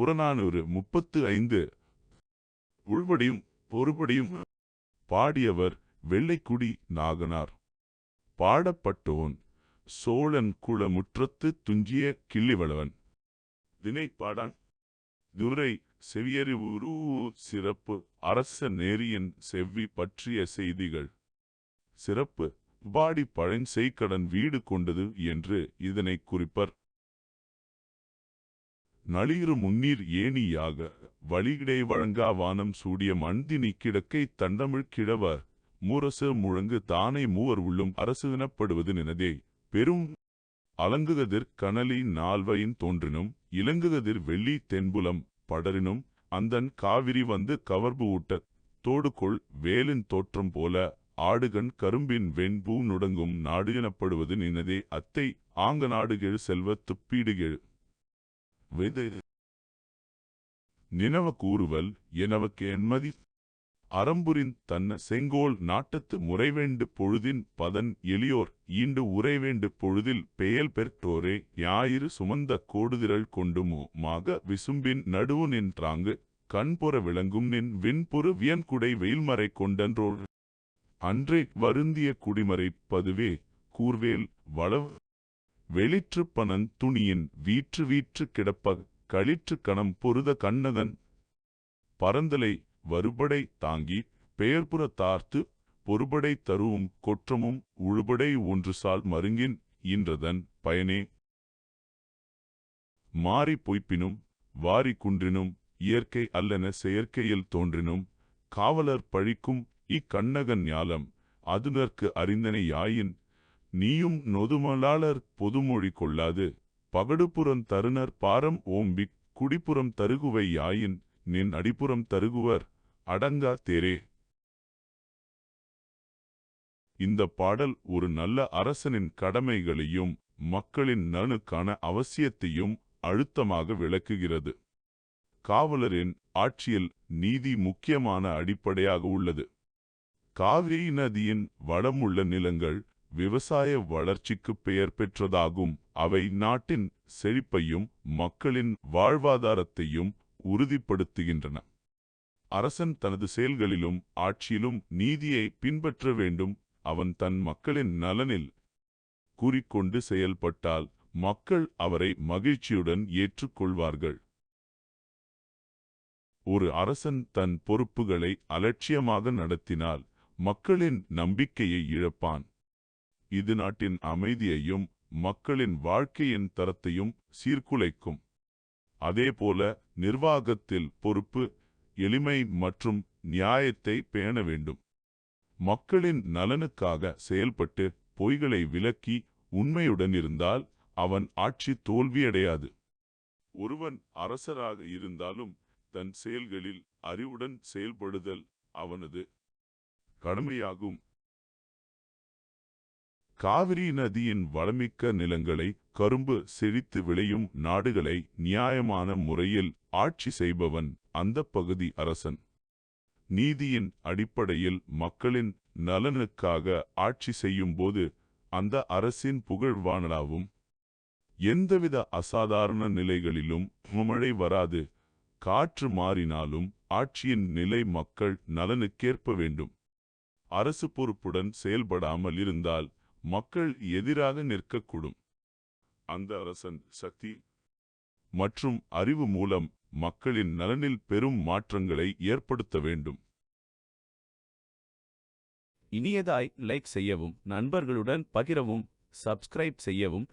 புறநானூறு முப்பத்து ஐந்து. உள்வடியும் பொறுபடியும் பாடியவர் வெள்ளைக்குடி நாகனார். பாடப்பட்டோன் சோழன் குளமுற்றத்து துஞ்சிய கிள்ளிவளவன். தினைப்பாடான் துரை செவியறிவுரு சிறப்பு அரச நேரியன் செவ்வி பற்றிய செய்திகள். சிறப்பு பாடி பழஞ்செய்கடன் வீடு கொண்டது என்று இதனை குறிப்பர். நளிரு முன்னீர் ஏணியாக வழியிடை வழங்கா வானம் சூடிய மண்தினி கிடக்கை தண்டமிழ் கிழவ மூரசு முழங்கு தானே மூவர் உள்ளும் அரசு எனப்படுவது நினதே. பெரும் அலங்குகதிர் கனலி நால்வையின் தோன்றினும் இலங்குகதிர் வெள்ளி தென்புலம் படரினும் அந்தன் காவிரி வந்து கவர்பு ஊட்ட தோடுகொள் வேலின் தோற்றம் போல ஆடுகண் கரும்பின் வெண்பூ நுடங்கும் நாடு எனப்படுவது நினதே. அத்தை ஆங்க நாடுகெழு செல்வத் துப்பீடுகெழு வெது நினவ கூறுவல் எனவக்கு என்மதி அறம்புரின் தன்ன செங்கோல் நாட்டத்து முறைவேண்டு பொழுதின் பதன் எளியோர் ஈண்டு உறைவேண்டு பொழுதில் பெயல் பெற்றோரே ஞாயிறு சுமந்த கோடுதிரள் கொண்டுமுமாக விசும்பின் நடுவு நின்றாங்கு கண்புற விளங்கும் நின் விண்புறு வியன்குடை வெயில்மறை கொண்டன்றோர். அன்றே வருந்திய குடிமறை பதுவே கூர்வேல் வளவு வெளிற்றுப்பனன் துணியின் வீற்று வீற்று கிடப்ப களிற்று கணம் பொருத கண்ணகன் பரந்தலை வருபடை தாங்கி பெயர்புற தார்த்து பொறுபடை தருவும் கொற்றமும் உழுபடை ஒன்று சால் மருங்கின் இன்றதன் பயனே. மாறி பொய்ப்பினும் வாரி குன்றினும் இயற்கை அல்லன செயற்கையில் தோன்றினும் காவலர் பழிக்கும் இக்கண்ணகன் ஞாலம் அதுனர்க்கு அறிந்தனை யாயின் நீயும் நொதுமலாளர் பொதுமொழி கொள்ளாது. பகடுபுறம் தருணர் பாரம் ஓம்பிக் குடிப்புறம் தருகுவை யாயின் நின் அடிப்புறம் தருகுவர் அடங்கா தேரே. இந்த பாடல் ஒரு நல்ல அரசனின் கடமைகளையும் மக்களின் நலனுக்கான அவசியத்தையும் அழுத்தமாக விளக்குகிறது. காவலரின் ஆட்சியில் நீதி முக்கியமான அடிப்படையாக உள்ளது. காவிரி நதியின் வளமுள்ள நிலங்கள் விவசாய வளர்ச்சிக்கு பெயர் பெற்றதாகும். அவை நாட்டின் செழிப்பையும் மக்களின் வாழ்வாதாரத்தையும் உறுதிப்படுத்துகின்றன. அரசன் தனது செயல்களிலும் ஆட்சியிலும் நீதியை பின்பற்ற வேண்டும். அவன் தன் மக்களின் நலனில் கூறிக்கொண்டு செயல்பட்டால் மக்கள் அவரை மகிழ்ச்சியுடன் ஏற்றுக்கொள்வார்கள். ஒரு அரசன் தன் பொறுப்புகளை அலட்சியமாக நடத்தினால் மக்களின் நம்பிக்கையை இழப்பான். இது நாட்டின் அமைதியையும் மக்களின் வாழ்க்கையின் தரத்தையும் சீர்குலைக்கும். அதேபோல நிர்வாகத்தில் பொறுப்பு எளிமை மற்றும் நியாயத்தை பேண வேண்டும். மக்களின் நலனுக்காக செயல்பட்டு பொய்களை விலக்கி உண்மையுடன் இருந்தால் அவன் ஆட்சி தோல்வியடையாது. ஒருவன் அரசராக இருந்தாலும் தன் செயல்களில் அறிவுடன் செயல்படுதல் அவனது கடமையாகும். காவிரி நதியின் வளமிக்க நிலங்களை கரும்பு செழித்து விளையும் நாடுகளை நியாயமான முறையில் ஆட்சி செய்பவன் அந்த பகுதி அரசன். நீதியின் அடிப்படையில் மக்களின் நலனுக்காக ஆட்சி செய்யும்போது அந்த அரசின் புகழ் வானலாவும் எந்தவித அசாதாரண நிலைகளிலும் மழை வராது காற்று மாறினாலும் ஆட்சியின் நிலை மக்கள் நலனுக்கேற்ப வேண்டும். அரசு பொறுப்புடன் செயல்படாமல் இருந்தால் மக்கள் எதிராக நிற்கக்கூடும். அந்த அரசன் சக்தி மற்றும் அறிவு மூலம் மக்களின் நலனில் பெரும் மாற்றங்களை ஏற்படுத்த வேண்டும். இனியதாய் லைக் செய்யவும் நண்பர்களுடன் பகிரவும் சப்ஸ்கிரைப் செய்யவும்